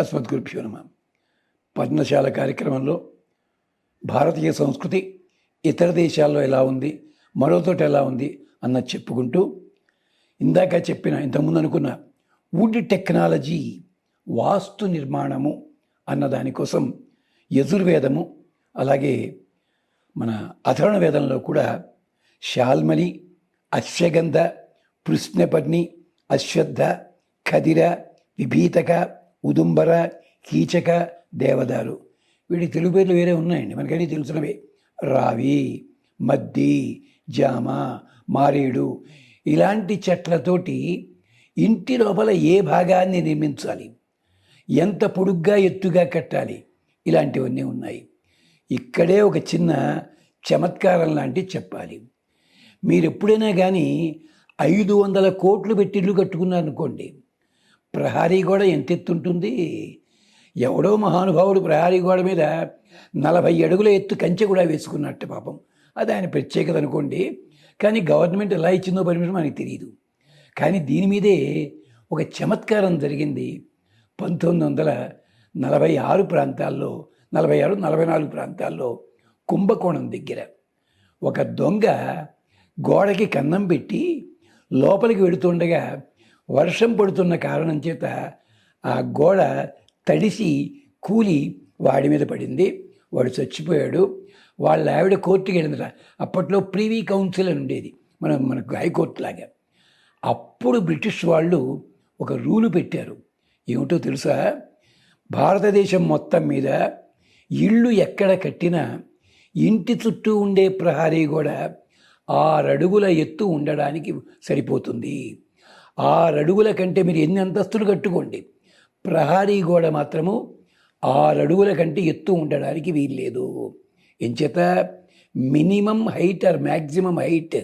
అస్మద్గురుభ్యో నమ పర్ణశాల కార్యక్రమంలో భారతీయ సంస్కృతి ఇతర దేశాల్లో ఎలా ఉంది మరో చోట ఎలా ఉంది అన్నది చెప్పుకుంటూ ఇందాక చెప్పిన ఇంతకుముందు అనుకున్న వుడ్ టెక్నాలజీ వాస్తు నిర్మాణము అన్న దానికోసం యజుర్వేదము అలాగే మన అథర్ణ వేదంలో కూడా శాల్మలి అశ్వగంధ పృష్ణపర్ణి అశ్వద్ధ ఖదిర విభీతక ఉదుంబర కీచక దేవదారు. వీడి తెలుగు పేర్లు వేరే ఉన్నాయండి. మనకన్నీ తెలుసునవే రావి మద్ది జామ మారేడు ఇలాంటి చెట్లతోటి ఇంటి లోపల ఏ భాగాన్ని నిర్మించాలి? ఎంత పొడుగ్గా ఎత్తుగా కట్టాలి? ఇలాంటివన్నీ ఉన్నాయి. ఇక్కడే ఒక చిన్న చమత్కారం లాంటి చెప్పాలి. మీరు ఎప్పుడైనా కానీ ఐదు వందల కోట్లు పెట్టి ఇల్లు కట్టుకున్నారనుకోండి. ప్రహారీ గోడ ఎంత ఎత్తుంటుంది ఎవడో మహానుభావుడు ప్రహారీ గోడ మీద నలభై అడుగుల ఎత్తు కంచె కూడా వేసుకున్నట్టు పాపం. అది ఆయన ప్రత్యేకత అనుకోండి. కానీ గవర్నమెంట్ ఎలా ఇచ్చిందో పర్మిషన్ మనకి తెలియదు కానీ దీని మీదే ఒక చమత్కారం జరిగింది. పంతొమ్మిది వందల నలభై ఆరు ప్రాంతాల్లో నలభై ఆరు నలభై నాలుగు ప్రాంతాల్లో కుంభకోణం దగ్గర ఒక దొంగ గోడకి కన్నం పెట్టి లోపలికి వెడుతుండగా వర్షం పడుతున్న కారణం చేత ఆ గోడ తడిసి కూలి వాడి మీద పడింది. వాడు చచ్చిపోయాడు. వాళ్ళ ఆవిడ కోర్టుకి వెళ్ళిందట. అప్పట్లో ప్రీవీ కౌన్సిల్ అని ఉండేది. మన మనకు హైకోర్టు లాగా. అప్పుడు బ్రిటిష్ వాళ్ళు ఒక రూలు పెట్టారు. ఏమిటో తెలుసా? భారతదేశం మొత్తం మీద ఇళ్ళు ఎక్కడ కట్టినా ఇంటి చుట్టూ ఉండే ప్రహారీ కూడా ఆరడుగుల ఎత్తు ఉండడానికి సరిపోతుంది. ఆరడుగుల కంటే మీరు ఎన్ని అంతస్తులు కట్టుకోండి? ప్రహారీ గోడ మాత్రము ఆరడుగుల కంటే ఎత్తు ఉండడానికి వీల్లేదు. ఎంచేత minimum height or maximum height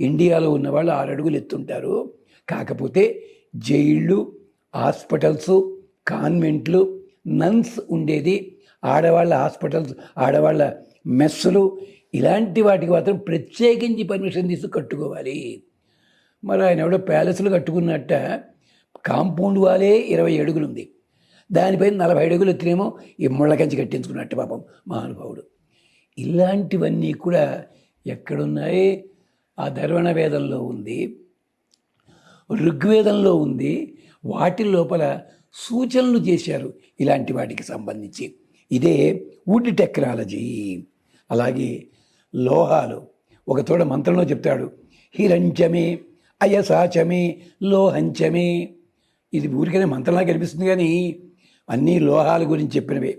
ఇండియాలో ఉన్న వాళ్ళు ఆరు అడుగులు ఎత్తుంటారు. కాకపోతే జైళ్ళు హాస్పిటల్స్ కాన్వెంట్లు నన్స్ ఉండేది. ఆడవాళ్ళ హాస్పిటల్స్ ఆడవాళ్ళ మెస్సులు ఇలాంటి వాటికి మాత్రం ప్రత్యేకించి పర్మిషన్ తీసుకు కట్టుకోవాలి. మరి ఆయన ఎవడో ప్యాలెస్లు కట్టుకున్నట్ట. కాంపౌండ్ వాలే ఇరవై అడుగులు ఉంది దానిపైన నలభై అడుగులు ఎత్తినేమో ఈ ముళ్ళ కంచి కట్టించుకున్నట్టు పాపం మహానుభావుడు. ఇలాంటివన్నీ కూడా ఎక్కడున్నాయి? ఆ ధర్వణ వేదంలో ఉంది. ఋగ్వేదంలో ఉంది. వాటి లోపల సూచనలు చేశారు ఇలాంటి వాటికి సంబంధించి. ఇదే వుడ్ టెక్నాలజీ. అలాగే లోహాలు. ఒక తోడ మంత్రంలో చెప్తాడు హిరంచమే అయసాచమే లోహంచమే. ఇది ఊరికనే మంత్రంలా కనిపిస్తుంది కానీ అన్నీ లోహాల గురించి చెప్పినవే.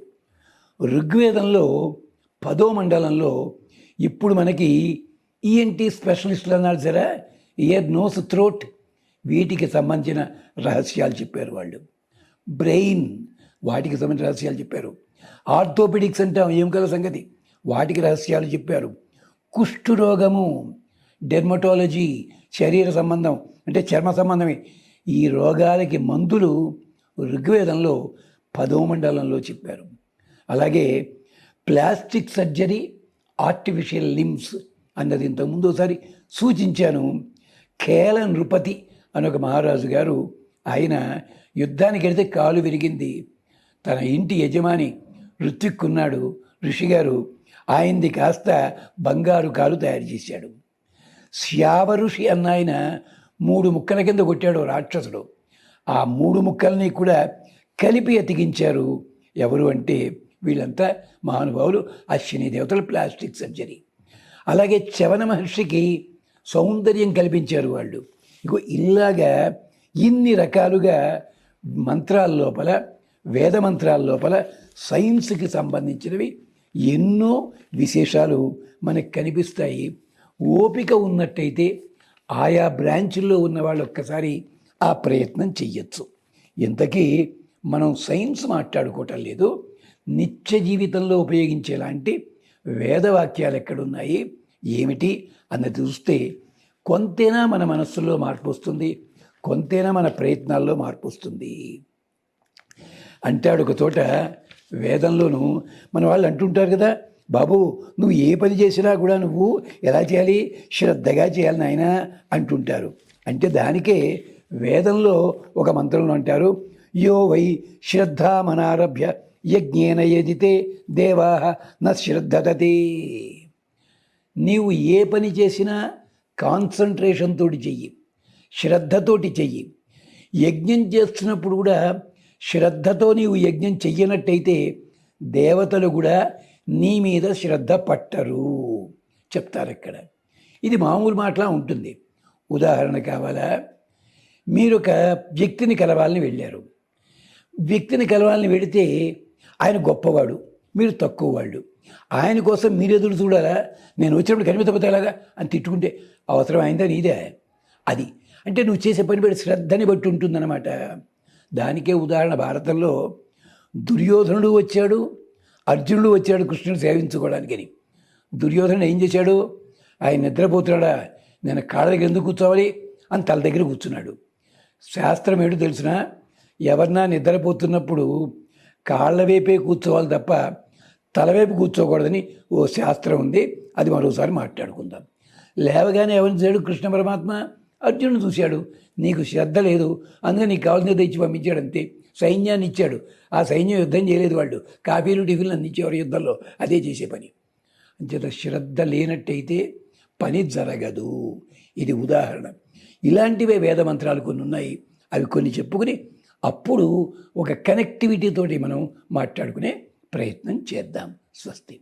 ఋగ్వేదంలో పదో మండలంలో ఇప్పుడు మనకి ఈఎన్టీ స్పెషలిస్టులు అన్నారు సరే ఇయర్ నోస్ థ్రోట్ వీటికి సంబంధించిన రహస్యాలు చెప్పారు వాళ్ళు. బ్రెయిన్ వాటికి సంబంధించిన రహస్యాలు చెప్పారు. ఆర్థోపెడిక్స్ అంటాం ఏం కల సంగతి? వాటికి రహస్యాలు చెప్పారు. కుష్ఠురోగము. డెర్మటాలజీ శరీర సంబంధం అంటే చర్మ సంబంధమే. ఈ రోగాలకి మందులు ఋగ్వేదంలో పదో మండలంలో చెప్పారు. అలాగే ప్లాస్టిక్ సర్జరీ ఆర్టిఫిషియల్ లిమ్స్ అన్నది ఇంతకుముందు ఒకసారి సూచించాను. కేల నృపతి అని ఒక మహారాజు గారు ఆయన యుద్ధానికి వెళితే కాలు విరిగింది. తన ఇంటి యజమాని ఋత్విక్కున్నాడు ఋషిగారు ఆయనది కాస్త బంగారు కాలు తయారు చేశాడు. శ్యావ ఋషి అన్న ఆయన మూడు ముక్కల కింద కొట్టాడు రాక్షసుడు. ఆ మూడు ముక్కల్ని కూడా కలిపి అతికించారు. ఎవరు అంటే వీళ్ళంతా మహానుభావులు అశ్విని దేవతలు ప్లాస్టిక్ సర్జరీ. అలాగే చవన మహర్షికి సౌందర్యం కల్పించారు వాళ్ళు. ఇగో ఇలాగా ఇన్ని రకాలుగా మంత్రాల లోపల వేద మంత్రాల లోపల సైన్స్కి సంబంధించినవి ఎన్నో విశేషాలు మనకు కనిపిస్తాయి. ఓపిక ఉన్నట్టయితే ఆయా బ్రాంచుల్లో ఉన్న వాళ్ళు ఒక్కసారి ఆ ప్రయత్నం చెయ్యొచ్చు. ఇంతకీ మనం సైన్స్ మాట్లాడుకోవటం లేదు. నిత్య జీవితంలో ఉపయోగించేలాంటి వేదవాక్యాలు ఎక్కడున్నాయి? ఏమిటి? అన్నది చూస్తే కొంతైనా మన మనస్సులో మార్పు వస్తుంది కొంతైనా మన ప్రయత్నాల్లో మార్పు వస్తుంది. అంటాడు ఒక చోట వేదంలోనూ మన వాళ్ళు అంటుంటారు కదా బాబు నువ్వు ఏ పని చేసినా కూడా నువ్వు ఎలా చేయాలి? శ్రద్ధగా చేయాలి నాయన అంటుంటారు. అంటే దానికే వేదంలో ఒక మంత్రంలో అంటారు యో వై శ్రద్ధామనారభ్య యజ్ఞేన యజితే దేవా న నీవు ఏ పని చేసినా కాన్సన్ట్రేషన్తో చెయ్యి శ్రద్ధతోటి చెయ్యి. యజ్ఞం చేస్తున్నప్పుడు కూడా శ్రద్ధతో నీవు యజ్ఞం చెయ్యనట్టయితే దేవతలు కూడా నీ మీద శ్రద్ధ పట్టరు. చెప్తారు ఇక్కడ. ఇది మామూలు మాటలా ఉంటుంది. ఉదాహరణ కావాలా? మీరు ఒక వ్యక్తిని కలవాలని వెళ్ళారు. వ్యక్తిని కలవాలని వెడితే ఆయన గొప్పవాడు మీరు తక్కువ వాళ్ళు ఆయన కోసం మీరు ఎదురు చూడాలా? నేను వచ్చినప్పుడు కనిపించకపోతే ఎలాగా? అని తిట్టుకుంటే అవసరం అయిందా నీదే? అది. అంటే నువ్వు చేసే పని బట్టి శ్రద్ధని బట్టి ఉంటుందన్నమాట. దానికే ఉదాహరణ భారతంలో దుర్యోధనుడు వచ్చాడు. అర్జునుడు వచ్చాడు కృష్ణుడు సేవించుకోవడానికని. దుర్యోధన ఏం చేశాడు? ఆయన నిద్రపోతున్నాడా? నేను కాళ్ళ దగ్గర ఎందుకు కూర్చోవాలి? అని తల దగ్గర కూర్చున్నాడు. శాస్త్రం ఏంటో తెలిసిన? ఎవరినా నిద్రపోతున్నప్పుడు కాళ్ళ వైపే కూర్చోవాలి తప్ప తలవైపు కూర్చోకూడదని ఓ శాస్త్రం ఉంది. అది మరోసారి మాట్లాడుకుందాం. లేవగానే ఎవరిని చేయడు కృష్ణ పరమాత్మ? అర్జునుడు చూశాడు. నీకు శ్రద్ధ లేదు. అందుకని నీకు కావాల్సిన తెచ్చి పంపించాడు అంతే సైన్యాన్ని ఇచ్చాడు. ఆ సైన్యం యుద్ధం చేయలేదు వాళ్ళు. కాఫీలు టిఫిన్లు అందించేవారు యుద్ధంలో. అదే చేసే పని. అంచేత శ్రద్ధ లేనట్టయితే పని జరగదు. ఇది ఉదాహరణ. ఇలాంటివే వేద మంత్రాలు కొన్ని ఉన్నాయి. అవి కొన్ని చెప్పుకుని అప్పుడు ఒక కనెక్టివిటీతోటి మనం మాట్లాడుకునే ప్రయత్నం చేద్దాం. స్వస్తి.